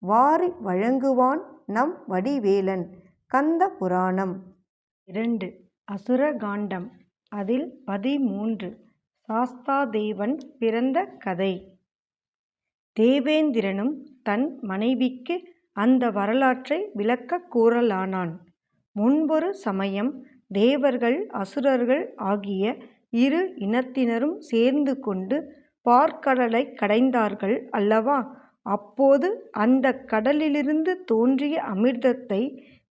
வாரி வழங்குவான் நம் வடிவேலன். கந்த புராணம். இரண்டு. அசுரகாண்டம் அதில் பதிமூன்று. சாஸ்தாதேவன் பிறந்த கதை. தேவேந்திரனும் தன் மனைவிக்கு அந்த வரலாற்றை விளக்கக் கூறலானான். முன்பொரு சமயம் தேவர்கள் அசுரர்கள் ஆகிய இரு இனத்தினரும் சேர்ந்து கொண்டு பார்க்கடலை கடைந்தார்கள் அல்லவா? அப்போது அந்த கடலிலிருந்து தோன்றிய அமிர்தத்தை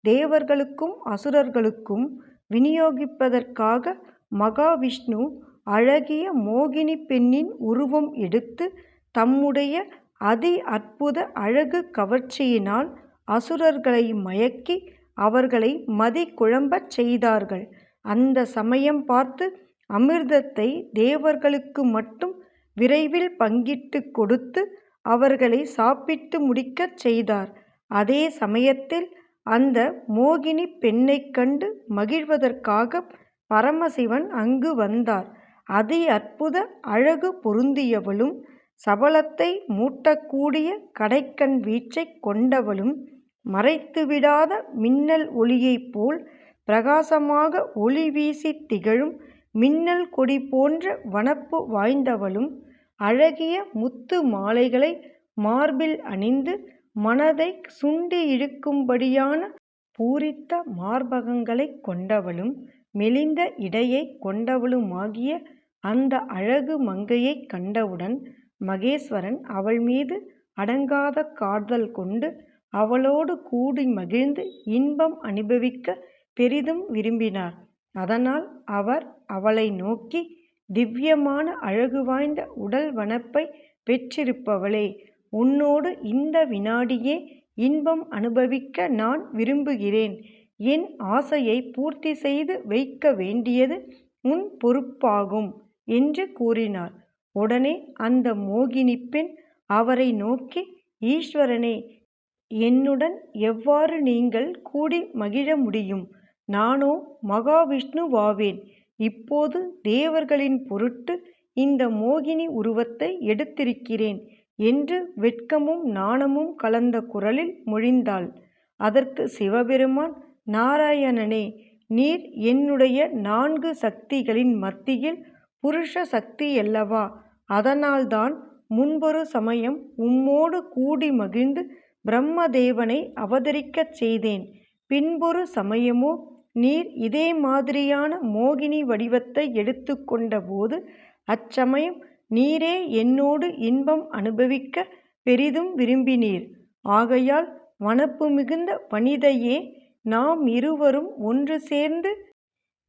தேவர்களுக்கும் அசுரர்களுக்கும் விநியோகிப்பதற்காக மகாவிஷ்ணு அழகிய மோகினி பெண்ணின் உருவம் எடுத்து தம்முடைய அதி அற்புத அழகு கவர்ச்சியினால் அசுரர்களை மயக்கி அவர்களை மதி குழம்பச் செய்தார்கள். அந்த சமயம் பார்த்து அமிர்தத்தை தேவர்களுக்கு மட்டும் விரைவில் பங்கிட்டு கொடுத்து அவர்களை சாப்பிட்டு முடிக்கச் செய்தார். அதே சமயத்தில் அந்த மோகினி பெண்ணைக் கண்டு மகிழ்வதற்காக பரமசிவன் அங்கு வந்தார். அதி அற்புத அழகு பொருந்தியவளும் சபலத்தை மூட்டக்கூடிய கடைக்கண் வீச்சைக் கொண்டவளும் மறைத்துவிடாத மின்னல் ஒளியைப் போல் பிரகாசமாக ஒளி வீசித் திகழும் மின்னல் கொடி போன்ற வனப்பு வாய்ந்தவளும் அழகிய முத்து மாலைகளை மார்பில் அணிந்து மனதைச் சுண்டி இழுக்கும்படியான பூரித்த மார்பகங்களைக் கொண்டவளும் மெலிந்த இடையைக் கொண்டவளுமாகிய அந்த அழகு மங்கையைக் கண்டவுடன் மகேஸ்வரன் அவள் மீது அடங்காத காதல் கொண்டு அவளோடு கூடி மகிழ்ந்து இன்பம் அனுபவிக்க பெரிதும் விரும்பினார். அதனால் அவர் அவளை நோக்கி திவ்யமான அழகு வாய்ந்த உடல் வனப்பை பெற்றிருப்பவளே உன்னோடு இந்த வினாடியே இன்பம் அனுபவிக்க நான் விரும்புகிறேன். என் ஆசையை பூர்த்தி செய்து வைக்க வேண்டியது உன் பொறுப்பாகும் என்று கூறினார் உடனே அந்த மோகினி பெண் அவரை நோக்கி ஈஸ்வரனே என்னுடன் எவ்வாறு நீங்கள் கூடி மகிழ முடியும்? நானோ மகாவிஷ்ணுவாவேன். இப்போது தேவர்களின் பொருட்டு இந்த மோகினி உருவத்தை எடுத்திருக்கிறேன் என்று வெட்கமும் நாணமும் கலந்த குரலில் மொழிந்தாள். அதற்கு சிவபெருமான் நாராயணனே நீர் என்னுடைய நான்கு சக்திகளின் மத்தியில் புருஷ சக்தியல்லவா அதனால்தான் முன்பொரு சமயம் உம்மோடு கூடி மகிழ்ந்து பிரம்மதேவனை அவதரிக்கச் செய்தேன். பின்பொரு சமயமோ நீர் இதே மாதிரியான மோகினி வடிவத்தை எடுத்து கொண்டபோது அச்சமயம் நீரே என்னோடு இன்பம் அனுபவிக்க பெரிதும் விரும்பினீர். ஆகையால் வனப்பு மிகுந்த வனிதையே நாம் இருவரும் ஒன்று சேர்ந்து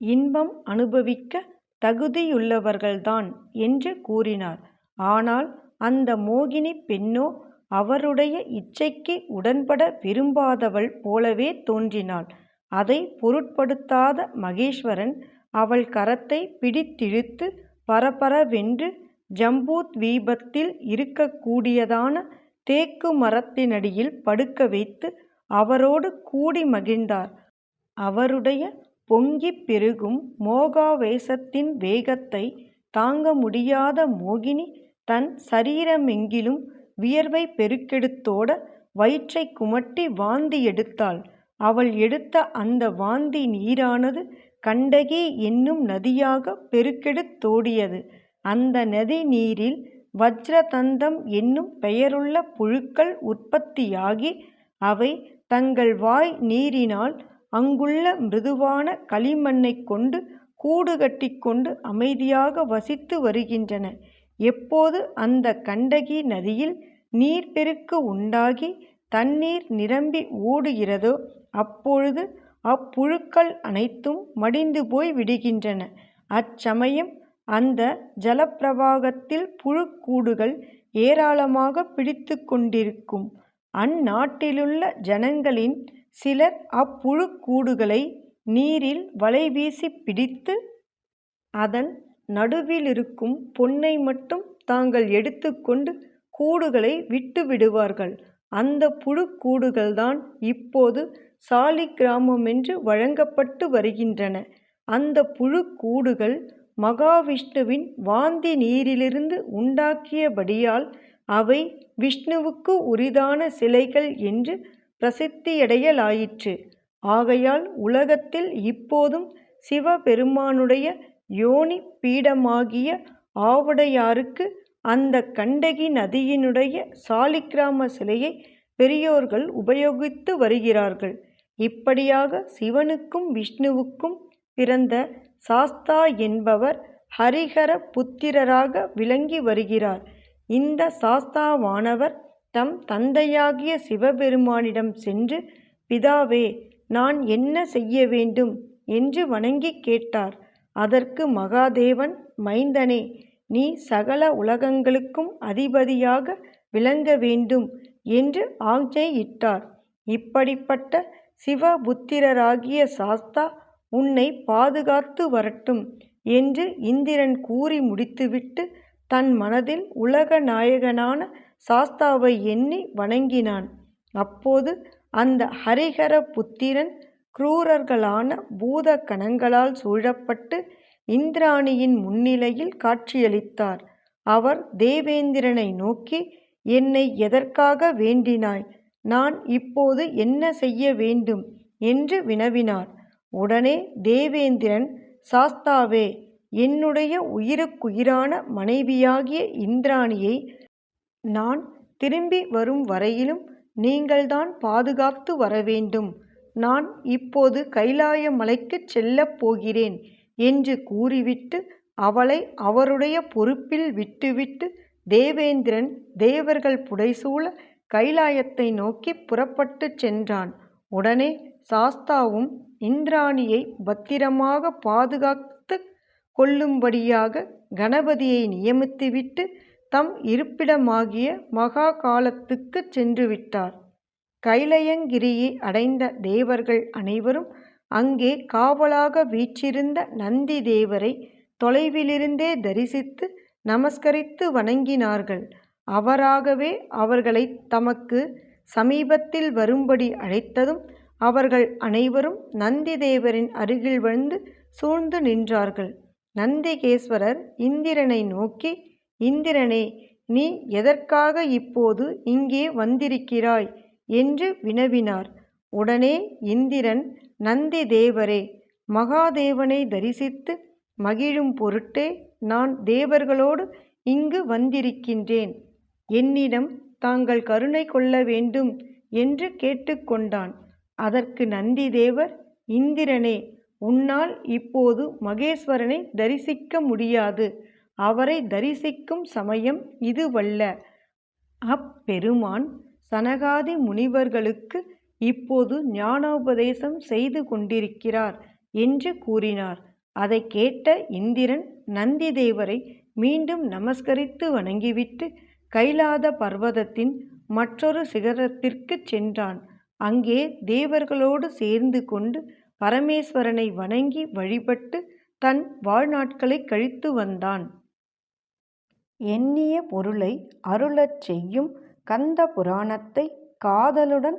இன்பம் அனுபவிக்க தகுதியுள்ளவர்கள்தான் என்று கூறினார். ஆனால் அந்த மோகினி பெண்ணோ அவருடைய இச்சைக்கு உடன்பட விரும்பாதவள் போலவே தோன்றினாள். அதை பொருட்படுத்தாத மகேஸ்வரன் அவள் கரத்தை பிடித்திழுத்து பரபரவென்று ஜம்பூத்வீபத்தில் இருக்கக்கூடியதான தேக்கு மரத்தினடியில் படுக்க வைத்து அவரோடு கூடி மகிழ்ந்தார். அவருடைய பொங்கிப் பெருகும் மோகாவேசத்தின் வேகத்தை தாங்க முடியாத மோகினி தன் சரீரமெங்கிலும் வியர்வை பெருக்கெடுத்தோட வயிற்றை குமட்டி வாந்தி எடுத்தாள். அவள் எடுத்த அந்த வாந்தி நீரானது கண்டகி என்னும் நதியாகப் பெருக்கெடுத்தோடியது அந்த நதி நீரில் வஜ்ரதந்தம் என்னும் பெயருள்ள புழுக்கள் உற்பத்தியாகி அவை தங்கள் வாய் நீரினால் அங்குள்ள மிருதுவான களிமண்ணைக் கொண்டு கூடு கட்டிக்கொண்டு அமைதியாக வசித்து வருகின்றன. எப்போது அந்த கண்டகி நதியில் நீர்ப்பெருக்கு உண்டாகி தண்ணீர் நிரம்பி ஓடுகிறதோ அப்பொழுது அப்புழுக்கள் அனைத்தும் மடிந்து போய் விடுகின்றன அச்சமயம் அந்த ஜலப்பிரவாகத்தில் புழுக்கூடுகள் ஏராளமாக பிடித்து கொண்டிருக்கும் அந்நாட்டிலுள்ள ஜனங்களில் சிலர் அப்புழுக்கூடுகளை நீரில் வலைவீசிப் பிடித்து அதன் நடுவிலிருக்கும் பொன்னை மட்டும் தாங்கள் எடுத்துக்கொண்டு கூடுகளை விட்டுவிடுவார்கள். அந்தப் புழுக்கூடுகள்தான் இப்போது சாலிக்கிராமமென்று வழங்கப்பட்டு வருகின்றன. அந்த புழுக்கூடுகள் மகாவிஷ்ணுவின் வாந்தி நீரிலிருந்து உண்டாக்கியபடியால் அவை விஷ்ணுவுக்கு உரிதான சிலைகள் என்று பிரசித்தியடையலாயிற்று. ஆகையால் உலகத்தில் இப்போதும் சிவபெருமானுடைய யோனி பீடமாகிய ஆவுடையாருக்கு அந்த கண்டகி நதியினுடைய சாலிக்கிராம சிலையை பெரியோர்கள் உபயோகித்து வருகிறார்கள். இப்படியாக சிவனுக்கும் விஷ்ணுவுக்கும் பிறந்த சாஸ்தா என்பவர் ஹரிஹர புத்திரராக விளங்கி வருகிறார். இந்த சாஸ்தாவானவர் தம் தந்தையாகிய சிவபெருமானிடம் சென்று பிதாவே நான் என்ன செய்ய வேண்டும்? என்று வணங்கிக் கேட்டார். அதற்கு மகாதேவன் மைந்தனே நீ சகல உலகங்களுக்கும் அதிபதியாக விளங்க வேண்டும் என்று ஆக்ஞையிட்டார். இப்படிப்பட்ட சிவபுத்திரராகிய சாஸ்தா உன்னை பாதுகாத்து வரட்டும் என்று இந்திரன் கூறி முடித்துவிட்டு தன் மனதில் உலக நாயகனான சாஸ்தாவை எண்ணி வணங்கினான். அப்போது அந்த ஹரிஹர புத்திரன் குரூரர்களான பூத கணங்களால் சூழப்பட்டு இந்திராணியின் முன்னிலையில் காட்சியளித்தார். அவர் தேவேந்திரனை நோக்கி என்னை எதற்காக வேண்டினாய்? நான் இப்போது என்ன செய்ய வேண்டும்? என்று வினவினார். உடனே தேவேந்திரன் சாஸ்தாவே என்னுடைய உயிருக்குயிரான மனைவியாகிய இந்திராணியை நான் திரும்பி வரும் வரையிலும் நீங்கள்தான் பாதுகாத்து வரவேண்டும். நான் இப்போது கைலாய மலைக்குச் செல்லப் போகிறேன் என்று கூறிவிட்டு அவளை அவருடைய பொறுப்பில் விட்டுவிட்டு தேவேந்திரன் தேவர்கள் புடைசூழ கைலாயத்தை நோக்கி புறப்பட்டுச் சென்றான். உடனே சாஸ்தாவும் இந்திராணியை பத்திரமாக பாதுகாத்து கொள்ளும்படியாக கணபதியை நியமித்துவிட்டு தம் இருப்பிடமாகிய மகாகாலத்துக்குச் சென்றுவிட்டார். கைலயங்கிரியை அடைந்த தேவர்கள் அனைவரும் அங்கே காவலாக வீற்றிருந்த நந்தி தேவரை தொலைவிலிருந்தே தரிசித்து நமஸ்கரித்து வணங்கினார்கள். அவராகவே அவர்களை தமக்கு சமீபத்தில் வரும்படி அழைத்ததும் அவர்கள் அனைவரும் நந்தி தேவரின் அருகில் வந்து சூழ்ந்து நின்றார்கள். நந்திகேஸ்வரர் இந்திரனை நோக்கி இந்திரனே நீ எதற்காக இப்போது இங்கே வந்திருக்கிறாய்? என்று வினவினார். உடனே இந்திரன் நந்தி தேவரே மகாதேவனை தரிசித்து மகிழும் பொருட்டே நான் தேவர்களோடு இங்கு வந்திருக்கின்றேன். என்னிடம் தாங்கள் கருணை கொள்ள வேண்டும் என்று கேட்டுக்கொண்டான். அதற்கு நந்திதேவர் இந்திரனே உன்னால் இப்போது மகேஸ்வரனை தரிசிக்க முடியாது. அவரை தரிசிக்கும் சமயம் இதுவல்ல. அப்பெருமான் சனகாதி முனிவர்களுக்கு இப்போது ஞானோபதேசம் செய்து கொண்டிருக்கிறார் என்று கூறினார். அதைக் கேட்ட இந்திரன் நந்தி தேவரை மீண்டும் நமஸ்கரித்து வணங்கிவிட்டு கைலாத பர்வதத்தின் மற்றொரு சிகரத்திற்குச் சென்றான். அங்கே தேவர்களோடு சேர்ந்து கொண்டு பரமேஸ்வரனை வணங்கி வழிபட்டு தன் வாழ்நாட்களை கழித்து வந்தான். எண்ணிய பொருளை அருளச் செய்யும் கந்த புராணத்தை காதலுடன்